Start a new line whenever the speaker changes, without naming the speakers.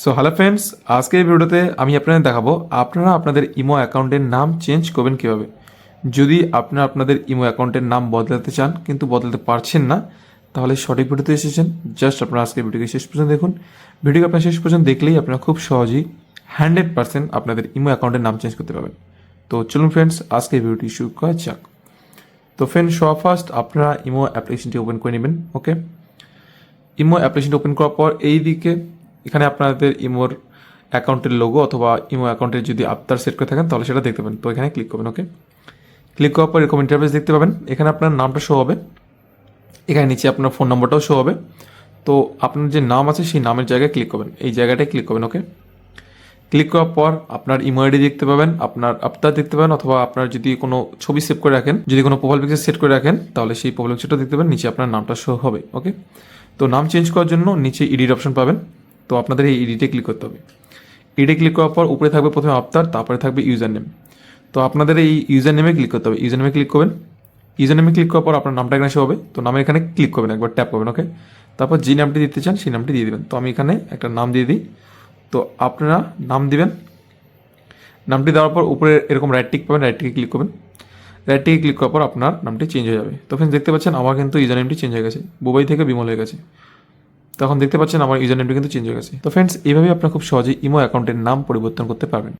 So hello friends আজকের এই ভিডিওতে আমি আপনাদের দেখাবো, আপনারা আপনাদের ইমো অ্যাকাউন্টের নাম চেঞ্জ করবেন কীভাবে? যদি আপনারা আপনাদের ইমো অ্যাকাউন্টের নাম বদলাতে চান, কিন্তু বদলাতে পারছেন না, তাহলে সঠিক ভিডিওতে এসেছেন। জাস্ট আপনারা আজকের ভিডিওকে শেষ পর্যন্ত দেখুন। ভিডিওকে আপনার শেষ পর্যন্ত দেখলেই আপনারা খুব সহজেই হান্ড্রেড পার্সেন্ট আপনাদের ইমো অ্যাকাউন্টের নাম চেঞ্জ করতে পারবেন। তো চলুন ফ্রেন্ডস আজকে ভিডিওটি শুরু করা যাক। তো ফ্রেন্ডস সব ফার্স্ট আপনারা ইমো অ্যাপ্লিকেশনটি ওপেন করে নেবেন ওকে ইমো অ্যাপ্লিকেশনটি ওপেন করার পর এই দিকে এখানে আপনাদের ইমোর অ্যাকাউন্টের লোগো অথবা ইমো অ্যাকাউন্টের যদি আবতার সেট করে থাকেন, তাহলে সেটা দেখতে পাবেন। তো এখানে ক্লিক করবেন ওকে ক্লিক করার পর এরকম ইন্টারফেস দেখতে পাবেন। এখানে আপনার নামটা শো হবে। এখানে নিচে আপনার ফোন নম্বরটাও শো হবে। তো আপনার যে নাম আছে, সেই নামের জায়গায় ক্লিক করবেন। এই জায়গাটায় ক্লিক করবেন ওকে ক্লিক করার পর আপনার ইমো আইডি দেখতে পাবেন, আপনার আবতার দেখতে পাবেন, অথবা আপনার যদি কোনো ছবি সেভ করে রাখেন, যদি কোনো প্রোফাইল পিকচার সেট করে রাখেন, তাহলে সেই প্রোফাইল পিকচারটা দেখতে পাবেন, নিচে আপনার নামটা শো হবে ওকে তো নাম চেঞ্জ করার জন্য নিচে ইডিট অপশন পাবেন। তো আপনাদের এই ইডিটে ক্লিক করতে হবে। ইডিটে ক্লিক করার পর উপরে থাকবে প্রথমে আবতার তারপরে থাকবে ইউজার নেম তো আপনাদের এই ইউজার নেমে ক্লিক করতে হবে। ইউজার নেমে ক্লিক করবেন। ইউজার নেমে ক্লিক করার পর আপনার নামটা এখানে হবে। তো নামের এখানে ক্লিক করবেন, একবার ট্যাপ করবেন ওকে তারপর যে নামটি দিতে চান, সেই নামটি দিয়ে দেবেন। তো আমি এখানে একটা নাম দিয়ে দিই। তো আপনারা নাম দিবেন। নামটি দেওয়ার পর উপরে এরকম রাইট টিক পাবেন রাইট টিকে ক্লিক করবেন। রাইট টিকে ক্লিক করার পর আপনার নামটি চেঞ্জ হয়ে যাবে। তো ফ্রেন্ডস দেখতে পাচ্ছেন, আমার কিন্তু ইউজার নেমটি চেঞ্জ হয়ে গেছে। বুবাই থেকে বিমল হয়ে গেছে। তখন দেখতে পাচ্ছেন আমার ইউজার নেমটি কিন্তু চেঞ্জ হয়ে গেছে। তো ফ্রেন্ডস এইভাবে আপনারা খুব সহজেই ইমো অ্যাকাউন্টের নাম পরিবর্তন করতে পারবেন।